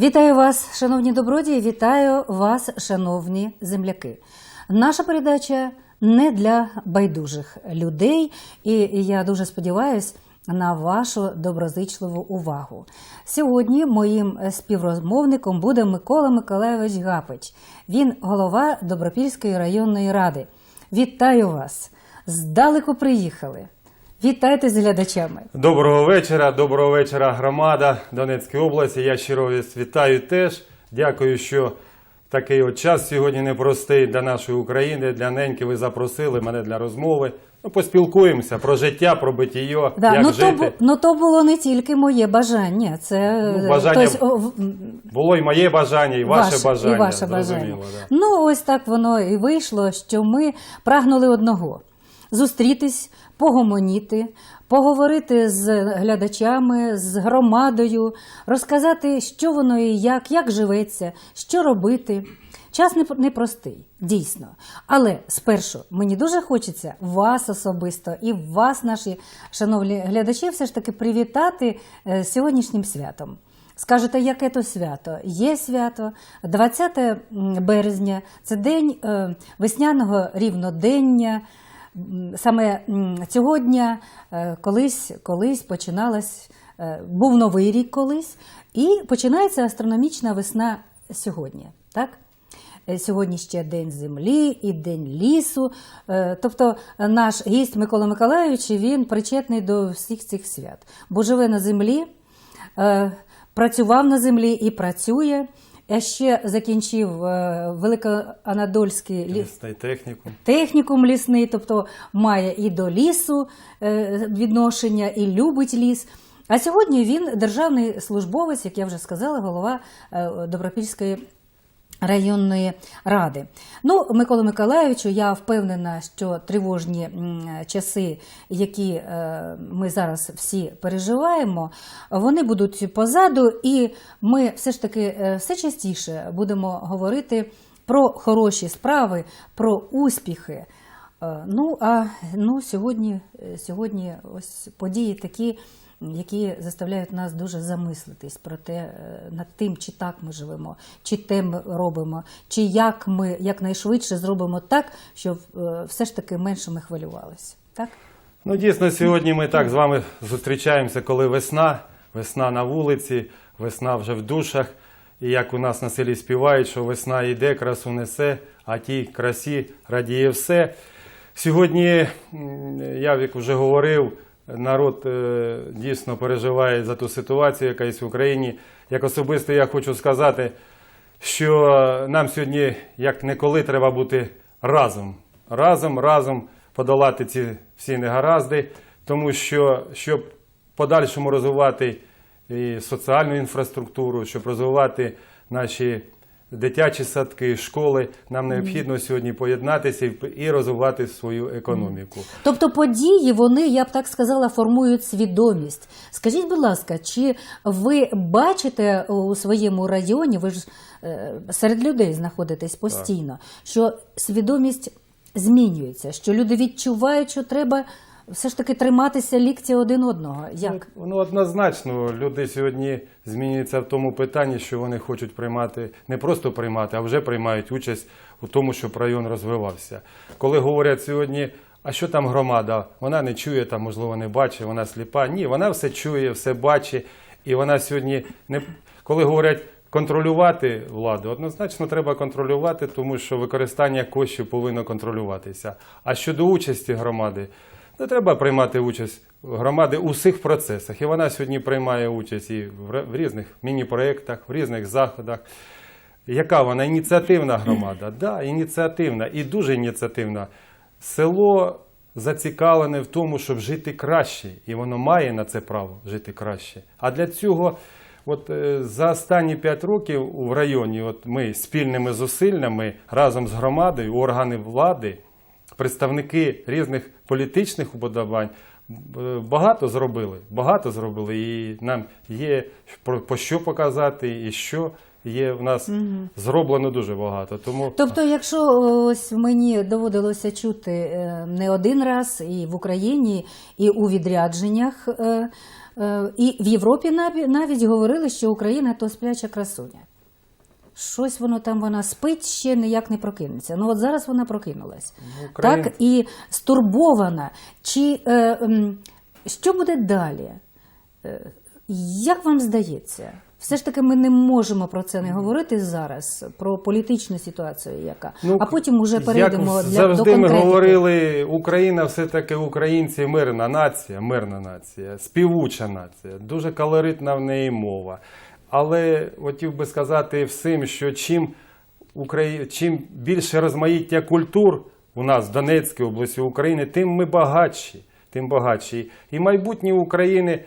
Вітаю вас, шановні добродії, вітаю вас, шановні земляки. Наша передача не для байдужих людей, і я дуже сподіваюся на вашу доброзичливу увагу. Сьогодні моїм співрозмовником буде Микола Миколайович Гапич. Він голова Добропільської районної ради. Вітаю вас! Здалеку приїхали. Вітайте з глядачами. Доброго вечора, доброго вечора, громада Донецької області. Я щиро вітаю теж. Дякую, що такий от час сьогодні непростий для нашої України, для неньки. Ви запросили мене для розмови. Ну, поспілкуємося про життя, про битіє, Да, як ну, жити. бу- ну то було не тільки моє бажання, це Ну, е, бажання хтось, Було і моє бажання, і ваше, ваше, бажання. І ваше бажання. да. Ну, ось так воно і вийшло, що ми прагнули одного: зустрітись, погомоніти, поговорити з глядачами, з громадою, розказати, що воно і як, як живеться, що робити. Час не- непростий, дійсно. Але спершу мені дуже хочеться вас особисто і вас, наші шановні глядачі, все ж таки привітати е, сьогоднішнім святом. Скажете, яке то свято? Є свято 20 березня, це день е, весняного рівнодення. Саме дня е, колись, колись починалась, е, був новий рік колись, і починається астрономічна весна сьогодні. Так? Е, Сьогодні ще День землі і День лісу. Тобто наш гість Микола Миколайович він причетний до всіх цих свят, бо живе на землі, працював на землі і працює. Я ще закінчив е, Великоанадольський ліс. Лісний технікум. Технікум лісний, тобто має і до лісу е, відношення, і любить ліс. А сьогодні він державний службовець, як я вже сказала, голова е, Добропільської районної ради. Ну, Микола Миколайовичу, я впевнена, що тривожні часи, які е, ми зараз всі переживаємо, вони будуть позаду, і ми все ж таки е, все частіше будемо говорити про хороші справи, про успіхи. Е, Ну а ну, сьогодні, сьогодні ось події такі, які заставляють нас дуже замислитись про те, е, над тим, чи так ми живемо, чи те ми робимо, чи як ми якнайшвидше зробимо так, щоб е, все ж таки менше ми хвилювалися. Так? Ну, дійсно, сьогодні ми так з вами зустрічаємося, коли весна, весна на вулиці, весна вже в душах. І як у нас на селі співають, що весна йде, красу несе, а тій красі радіє все. Сьогодні, я як вже говорив, народ е, дійсно переживає за ту ситуацію, яка є в Україні. Як особисто я хочу сказати, що нам сьогодні, як ніколи, треба бути разом. Разом, разом подолати ці всі негаразди, тому що щоб подальшому розвивати і соціальну інфраструктуру, щоб розвивати наші дитячі садки, школи, нам необхідно сьогодні поєднатися і- розвивати свою економіку. Тобто події, вони, я б так сказала, формують свідомість. Скажіть, будь ласка, чи ви бачите у своєму районі, ви ж е, серед людей знаходитесь постійно, що свідомість змінюється, що люди відчувають, що треба все ж таки триматися лікті один одного. Як? Ну, однозначно, люди сьогодні змінюються в тому питанні, що вони хочуть приймати, не просто приймати, а вже приймають участь у тому, щоб район розвивався. Коли говорять сьогодні, а що там громада? Вона не чує, там, можливо, не бачить, вона сліпа. Ні, вона все чує, все бачить, і вона сьогодні не коли говорять. Контролювати владу однозначно треба контролювати, тому що використання коштів повинно контролюватися. А щодо участі громади, не треба приймати участь громади у всіх процесах. І вона сьогодні приймає участь і в різних міні-проєктах, в різних заходах. Яка вона ініціативна громада? Да, ініціативна і дуже ініціативна. Село зацікавлене в тому, щоб жити краще, і воно має на це право жити краще. А для цього, от е, за останні 5 років в районі, от ми спільними зусиллями разом з громадою, органи влади, представники різних політичних уподобань. е, Багато зробили, багато зробили, і нам є про по що показати, і що є в нас зроблено дуже багато. Тому Тобто, якщо ось мені доводилося чути е, не один раз і в Україні, і у відрядженнях е, І в Європі наві- навіть говорили, що Україна то спляча красуня. Щось воно там вона спить, ще ніяк не прокинеться. Ну от зараз вона прокинулась. Україна- Так і стурбована. Чи е, що буде далі? Е, Як вам здається? Все ж таки, ми не можемо про це не говорити зараз, про політичну ситуацію, яка а потім уже перейдемо як для завжди до ми говорили, Україна все-таки українці мирна нація, мирна нація, співуча нація, дуже колоритна в неї мова. Але хотів би сказати всім, що чим, Украї... чим більше розмаїття культур у нас в Донецькій області України, тим ми багатші. Тим багатші. І майбутнє України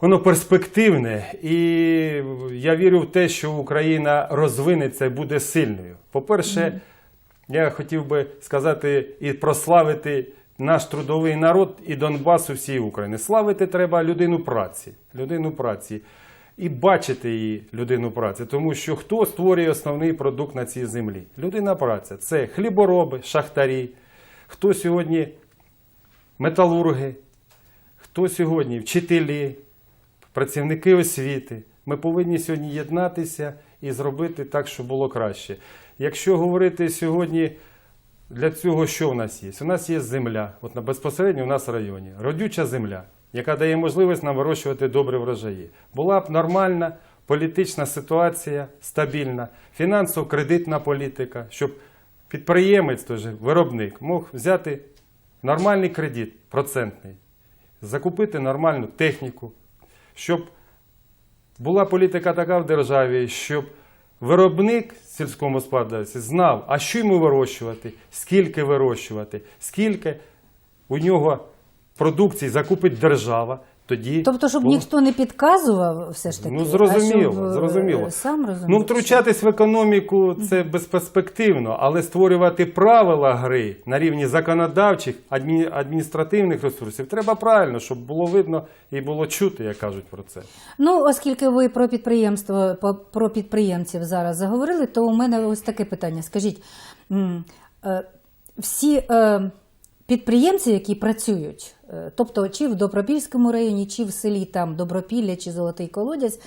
воно перспективне, і я вірю в те, що Україна розвинеться і буде сильною. По-перше, я хотів би сказати і прославити наш трудовий народ і Донбас у всій Україні. Славити треба людину праці, людину праці. І бачити її людину праці, тому що хто створює основний продукт на цій землі? Людина праця це хлібороби, шахтарі, хто сьогодні металурги, хто сьогодні вчителі, працівники освіти. Ми повинні сьогодні єднатися і зробити так, щоб було краще. Якщо говорити сьогодні для цього, що в нас є? У нас є земля, от безпосередньо у нас в районі, родюча земля, яка дає можливість нам вирощувати добрі врожаї. Була б нормальна політична ситуація, стабільна, фінансово-кредитна політика, щоб підприємець, той же виробник, мог взяти нормальний кредит, процентний, закупити нормальну техніку, щоб була політика така в державі, щоб виробник сільському господарстві знав, а що йому вирощувати, скільки вирощувати, скільки у нього продукції закупить держава. Тоді Тобто, щоб було- ніхто не підказував, все ж таки. Ну, зрозуміло, щоб, е, зрозуміло. Сам розумів. Ну, втручатись в економіку це безперспективно, але створювати правила гри на рівні законодавчих, адмі- адміністративних ресурсів треба правильно, щоб було видно і було чути, як кажуть про це. Ну, оскільки ви про підприємство, про підприємців зараз заговорили, то у мене ось таке питання. Скажіть, е, всі е, підприємці, які працюють, е, тобто чи в Добропільському районі, чи в селі там Добропілля, чи Золотий Колодязь,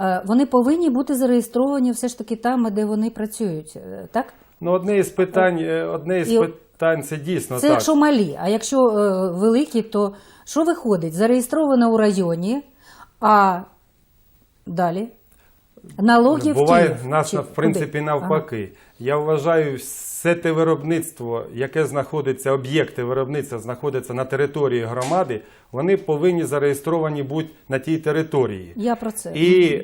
е, вони повинні бути зареєстровані все ж таки там, де вони працюють, е, так? Ну, одне із питань, одне із І- питань це дійсно Це так. якщо малі, а якщо е, великі, то що виходить? Зареєстровано у районі, а далі налогів Буває Київ. в нас Чи в принципі куди? навпаки. Я вважаю, все те виробництво, яке знаходиться, об'єкти виробництва знаходяться на території громади, вони повинні зареєстровані бути на тій території. Я про це. І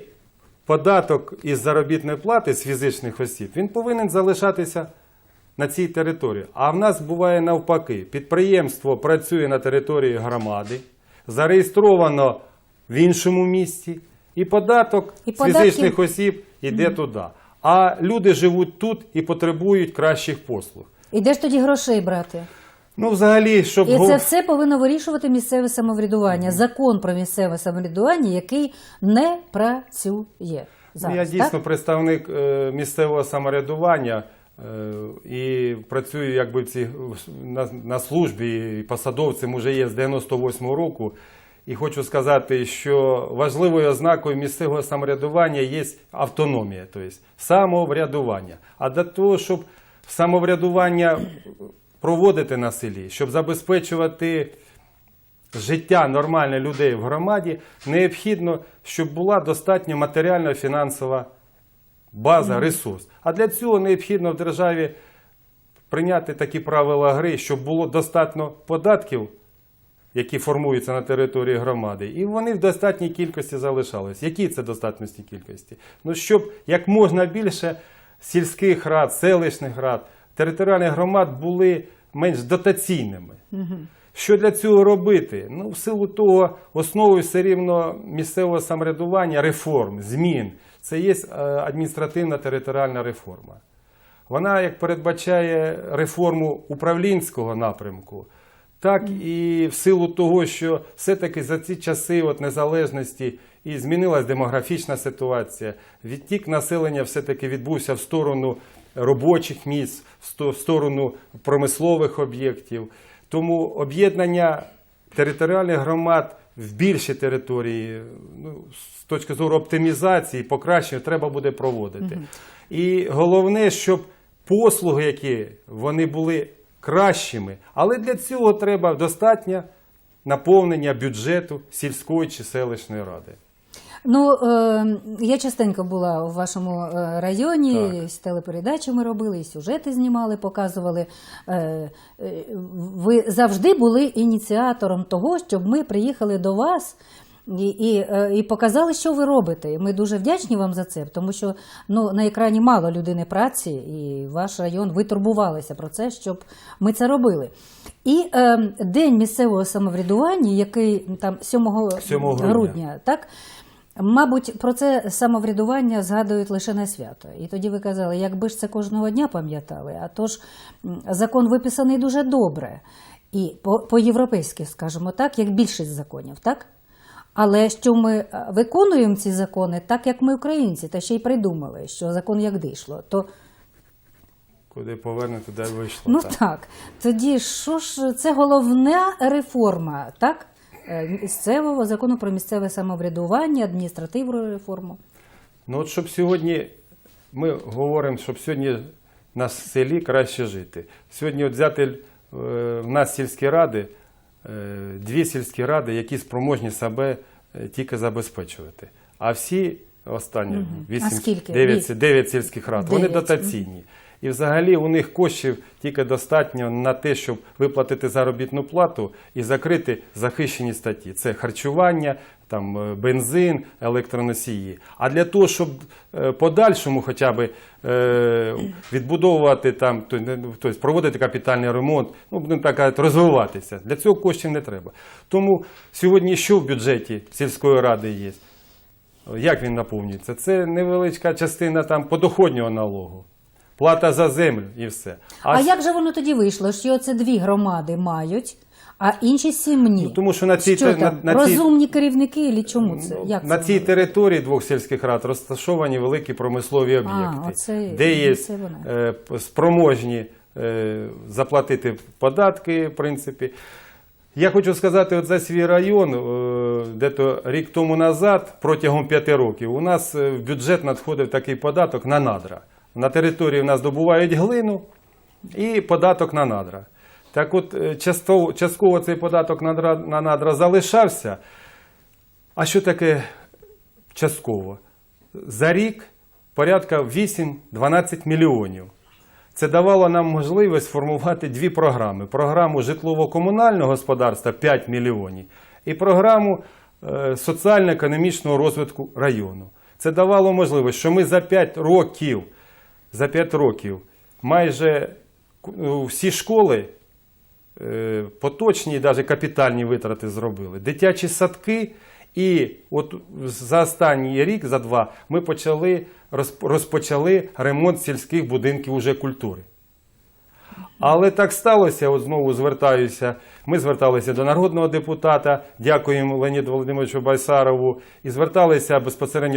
податок із заробітної плати з фізичних осіб він повинен залишатися на цій території. А в нас буває навпаки: підприємство працює на території громади, зареєстровано в іншому місті, і податок І з фізичних осіб йде туди. А люди живуть тут і потребують кращих послуг. І де ж тоді грошей брати? Ну, взагалі, щоб І це все повинно вирішувати місцеве самоврядування. Закон про місцеве самоврядування, який не працює Ну, зараз. я дійсно так? представник е, місцевого самоврядування е, і працюю якби в ці, на, на службі і посадовцем уже є з 98-го року. І хочу сказати, що важливою ознакою місцевого самоврядування є автономія, тобто самоврядування. А для того, щоб самоврядування проводити на селі, щоб забезпечувати життя нормальне людей в громаді, необхідно, щоб була достатньо матеріально-фінансова база, ресурс. А для цього необхідно в державі прийняти такі правила гри, щоб було достатньо податків, які формуються на території громади, і вони в достатній кількості залишались. Які це достатності кількості? Ну, щоб як можна більше сільських рад, селищних рад, територіальних громад були менш дотаційними. Що для цього робити? Ну, в силу того, основою все рівно місцевого самоврядування, реформ, змін, це є е, адміністративна територіальна реформа. Вона як передбачає реформу управлінського напрямку, так і в силу того, що все-таки за ці часи от незалежності і змінилась демографічна ситуація, відтік населення все-таки відбувся в сторону робочих місць, в сторону промислових об'єктів. Тому об'єднання територіальних громад в більші території, ну, з точки зору оптимізації, покращення, треба буде проводити. І головне, щоб послуги, які вони були кращими, але для цього треба достатньо наповнення бюджету сільської чи селищної ради. Ну, е, я частенько була у вашому е, районі, Так. з телепередачі ми робили, і сюжети знімали, показували. Е, ви завжди були ініціатором того, щоб ми приїхали до вас. І, і, е, і показали, що ви робите. І Ми дуже вдячні вам за це, тому що ну, на екрані мало людини праці, і ваш район ви турбувалися про це, щоб ми це робили. І е, день місцевого самоврядування, який там 7, 7 грудня. грудня, так Мабуть, про це самоврядування згадують лише на свято. І тоді ви казали, якби ж це кожного дня пам'ятали, а то ж закон виписаний дуже добре. І по- по-європейськи, скажімо так, як більшість законів, так? Але що ми е, виконуємо ці закони так, як ми українці, та ще й придумали, що закон як дійшло, то Куди поверне, туди вийшло. ну так. так. Тоді що ж це головна реформа, так? Е, Місцевого закону про місцеве самоврядування, адміністративну реформу. Ну от щоб сьогодні ми говоримо, щоб сьогодні на селі краще жити. Сьогодні от взяти е, в нас сільські ради, дві сільські ради, які спроможні себе е, тільки забезпечувати. А всі останні А 8, скільки? 9, 9 сільських рад, вони дотаційні. І взагалі у них коштів тільки достатньо на те, щоб виплатити заробітну плату і закрити захищені статті. Це харчування, там е, бензин, електроносії. А для того, щоб е, подальшому хоча б е, відбудовувати там, тобто проводити капітальний ремонт, ну будемо так казати, розвиватися. Для цього коштів не треба. Тому сьогодні що в бюджеті сільської ради є? Як він наповнюється? Це невеличка частина там подоходнього налогу. Плата за землю і все. А, с- як же воно тоді вийшло, що це дві громади мають, а інші сім ні? Ну, тому що на цій що на- на цій- розумні керівники, і чому це? Як на це цій території двох сільських рад розташовані великі промислові об'єкти, оце- де є це е, спроможні е, заплатити податки, в принципі. Я хочу сказати, от за свій район, е, де-то рік тому назад, протягом п'яти років, у нас е, в бюджет надходив такий податок на надра. На території в нас добувають глину і податок на надра. Так от, е, частково, цей податок на надра, на надра залишався. А що таке частково? За рік порядка 8-12 мільйонів. Це давало нам можливість сформувати дві програми: програму житлово-комунального господарства 5 мільйонів і програму е, соціально-економічного розвитку району. Це давало можливість, що ми за 5 років, за 5 років майже всі школи е, поточні, навіть капітальні витрати зробили. Дитячі садки. І от за останній рік, за два, ми почали розпочали ремонт сільських будинків уже культури. Але так сталося, от знову звертаюся. Ми зверталися до народного депутата, дякуємо Леоніду Володимировичу Байсарову, і зверталися безпосередньо